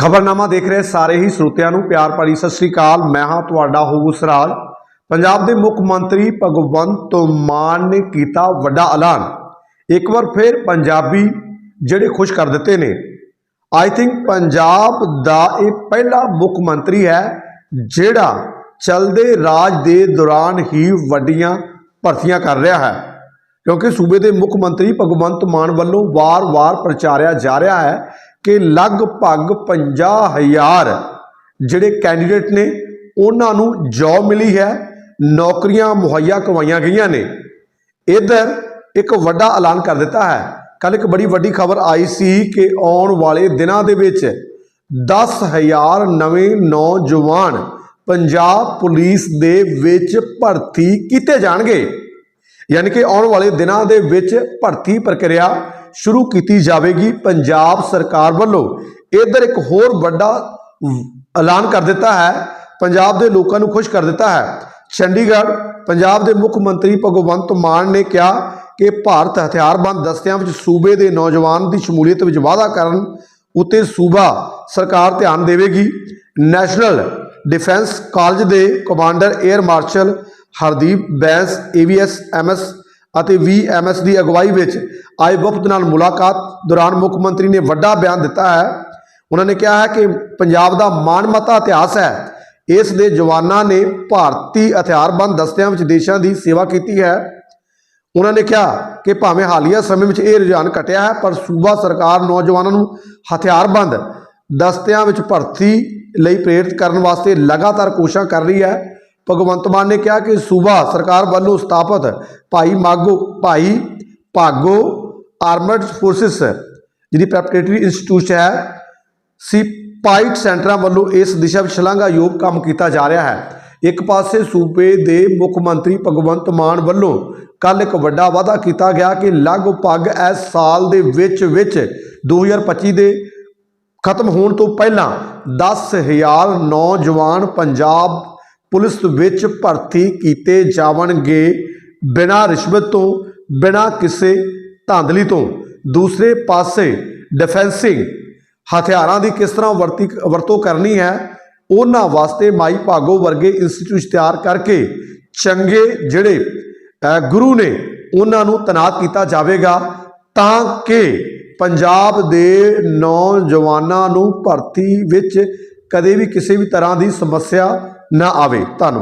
ਖਬਰਨਾਮਾ ਦੇਖ ਰਹੇ ਸਾਰੇ ਹੀ ਸਰੋਤਿਆਂ ਨੂੰ ਪਿਆਰ ਭਰੀ ਸਤਿ ਸ੍ਰੀ ਅਕਾਲ। ਮੈਂ ਹਾਂ ਤੁਹਾਡਾ ਹੋਊ ਸਰਾਜ। ਪੰਜਾਬ ਦੇ ਮੁੱਖ ਮੰਤਰੀ ਭਗਵੰਤ ਮਾਨ ਨੇ ਕੀਤਾ ਵੱਡਾ ਐਲਾਨ। ਇੱਕ ਵਾਰ ਫਿਰ ਪੰਜਾਬੀ ਜਿਹੜੇ ਖੁਸ਼ ਕਰ ਦਿੱਤੇ ਨੇ। ਆਈ ਥਿੰਕ ਪੰਜਾਬ ਦਾ ਇਹ ਪਹਿਲਾ ਮੁੱਖ ਮੰਤਰੀ ਹੈ, ਜਿਹੜਾ ਚਲਦੇ ਰਾਜ ਦੇ ਦੌਰਾਨ ਹੀ ਵੱਡੀਆਂ ਭਰਤੀਆਂ ਕਰ ਰਿਹਾ ਹੈ। ਕਿਉਂਕਿ ਸੂਬੇ ਦੇ ਮੁੱਖ ਮੰਤਰੀ ਭਗਵੰਤ ਮਾਨ ਵੱਲੋਂ ਵਾਰ-ਵਾਰ ਪ੍ਰਚਾਰਿਆ ਜਾ ਰਿਹਾ ਹੈ ਕਿ ਲਗਭਗ 50000 ਜਿਹੜੇ ਕੈਂਡੀਡੇਟ ਨੇ, ਉਹਨਾਂ ਨੂੰ ਜੌਬ ਮਿਲੀ ਹੈ, ਨੌਕਰੀਆਂ ਮੁਹੱਈਆ ਕਰਵਾਈਆਂ ਗਈਆਂ ਨੇ। ਇਧਰ ਇੱਕ ਵੱਡਾ ਐਲਾਨ ਕਰ ਦਿੱਤਾ ਹੈ। ਕੱਲ ਇੱਕ ਬੜੀ ਵੱਡੀ ਖਬਰ ਆਈ ਸੀ ਕਿ ਆਉਣ ਵਾਲੇ ਦਿਨਾਂ ਦੇ ਵਿੱਚ 10000 ਨਵੇਂ ਨੌਜਵਾਨ ਪੰਜਾਬ ਪੁਲਿਸ ਦੇ ਵਿੱਚ ਭਰਤੀ ਕੀਤੇ ਜਾਣਗੇ। ਯਾਨੀ ਕਿ ਆਉਣ ਵਾਲੇ ਦਿਨਾਂ ਦੇ ਵਿੱਚ ਭਰਤੀ ਪ੍ਰਕਿਰਿਆ ਸ਼ੁਰੂ ਕੀਤੀ ਜਾਵੇਗੀ। ਪੰਜਾਬ ਸਰਕਾਰ ਵੱਲੋਂ ਇਧਰ ਇੱਕ ਹੋਰ ਵੱਡਾ ਐਲਾਨ ਕਰ ਦਿੱਤਾ ਹੈ। ਪੰਜਾਬ ਦੇ ਲੋਕਾਂ ਨੂੰ ਖੁਸ਼ ਕਰ ਦਿੱਤਾ ਹੈ। ਚੰਡੀਗੜ੍ਹ ਪੰਜਾਬ ਦੇ ਮੁੱਖ ਮੰਤਰੀ ਭਗਵੰਤ ਮਾਨ ਨੇ ਕਿਹਾ ਕਿ ਭਾਰਤ ਹਥਿਆਰਬੰਦ ਦਸਤਿਆਂ ਵਿੱਚ ਸੂਬੇ ਦੇ ਨੌਜਵਾਨ ਦੀ ਸ਼ਮੂਲੀਅਤ ਵਿੱਚ ਵਾਧਾ ਕਰਨ ਉੱਤੇ ਸੂਬਾ ਸਰਕਾਰ ਧਿਆਨ ਦੇਵੇਗੀ। ਨੈਸ਼ਨਲ ਡਿਫੈਂਸ ਕਾਲਜ ਦੇ commander air marshal Hardeep Bains, AVS, MS ਅਤੇ ਵੀਐਮਐਸ ਦੀ ਅਗਵਾਈ ਵਿੱਚ ਆਏ ਵਫਦ ਨਾਲ ਮੁਲਾਕਾਤ ਦੌਰਾਨ ਮੁੱਖ ਮੰਤਰੀ ਨੇ ਵੱਡਾ ਬਿਆਨ ਦਿੱਤਾ ਹੈ। ਉਹਨਾਂ ਨੇ ਕਿਹਾ ਹੈ ਕਿ ਪੰਜਾਬ ਦਾ ਮਾਣਮੱਤਾ ਇਤਿਹਾਸ ਹੈ। ਇਸ ਦੇ ਜਵਾਨਾਂ ਨੇ ਭਾਰਤੀ ਹਥਿਆਰਬੰਦ ਦਸਤਿਆਂ ਵਿੱਚ ਦੇਸ਼ਾਂ ਦੀ ਸੇਵਾ ਕੀਤੀ ਹੈ। ਉਹਨਾਂ ਨੇ ਕਿਹਾ ਕਿ ਭਾਵੇਂ ਹਾਲੀਆ ਸਮੇਂ ਵਿੱਚ ਇਹ ਰੁਝਾਨ ਘਟਿਆ ਹੈ, ਪਰ ਸੂਬਾ ਸਰਕਾਰ ਨੌਜਵਾਨਾਂ ਨੂੰ ਹਥਿਆਰਬੰਦ ਦਸਤਿਆਂ ਵਿੱਚ ਭਰਤੀ ਲਈ ਪ੍ਰੇਰਿਤ ਕਰਨ ਵਾਸਤੇ ਲਗਾਤਾਰ ਕੋਸ਼ਿਸ਼ਾਂ ਕਰ ਰਹੀ ਹੈ। ਭਗਵੰਤ ਮਾਨ ਨੇ ਕਿਹਾ ਕਿ ਸੂਬਾ ਸਰਕਾਰ ਵੱਲੋਂ ਸਥਾਪਿਤ ਭਾਈ ਮਾਗੋ, ਭਾਈ ਭਾਗੋ ਆਰਮਡ ਫੋਰਸਿਸ ਜਿਹਦੀ ਪ੍ਰੈਪਰੇਟਰੀ ਇੰਸਟੀਚਿਊਟ ਹੈ ਸੀ ਸਿਪਾਈਟ ਸੈਂਟਰਾਂ ਵੱਲੋਂ ਇਸ ਦਿਸ਼ਾ ਵਿੱਚ ਸ਼ਲਾਘਾਯੋਗ ਕੰਮ ਕੀਤਾ ਜਾ ਰਿਹਾ ਹੈ। ਇੱਕ ਪਾਸੇ ਸੂਬੇ ਦੇ ਮੁੱਖ ਮੰਤਰੀ ਭਗਵੰਤ ਮਾਨ ਵੱਲੋਂ ਕੱਲ ਇੱਕ ਵੱਡਾ ਵਾਅਦਾ ਕੀਤਾ ਗਿਆ ਕਿ ਲਗਭਗ ਇਸ ਸਾਲ ਦੇ ਵਿੱਚ ਵਿੱਚ 2025 ਦੇ ਖਤਮ ਹੋਣ ਤੋਂ ਪਹਿਲਾਂ 10000 ਨੌਜਵਾਨ ਪੰਜਾਬ ਪੁਲਿਸ ਵਿੱਚ ਭਰਤੀ ਕੀਤੇ ਜਾਵਣਗੇ ਬਿਨਾਂ ਰਿਸ਼ਵਤ ਤੋਂ, ਬਿਨਾਂ ਕਿਸੇ ਧਾਂਦਲੀ ਤੋਂ। ਦੂਸਰੇ ਪਾਸੇ ਡਿਫੈਂਸਿੰਗ ਹਥਿਆਰਾਂ ਦੀ ਕਿਸ ਤਰ੍ਹਾਂ ਵਰਤੀ ਵਰਤੋਂ ਕਰਨੀ ਹੈ, ਉਹਨਾਂ ਵਾਸਤੇ ਮਾਈ ਭਾਗੋ ਵਰਗੇ ਇੰਸਟੀਚਿਊਟ ਤਿਆਰ ਕਰਕੇ ਚੰਗੇ ਜਿਹੜੇ ਗੁਰੂ ਨੇ ਉਹਨਾਂ ਨੂੰ ਤਨਾਤ ਕੀਤਾ ਜਾਵੇਗਾ ਤਾਂ ਕਿ ਪੰਜਾਬ ਦੇ ਨੌਜਵਾਨਾਂ ਨੂੰ ਭਰਤੀ ਵਿੱਚ ਕਦੇ ਵੀ ਕਿਸੇ ਵੀ ਤਰ੍ਹਾਂ ਦੀ ਸਮੱਸਿਆ ਨਾ ਆਵੇ। ਧੰਨਵਾਦ।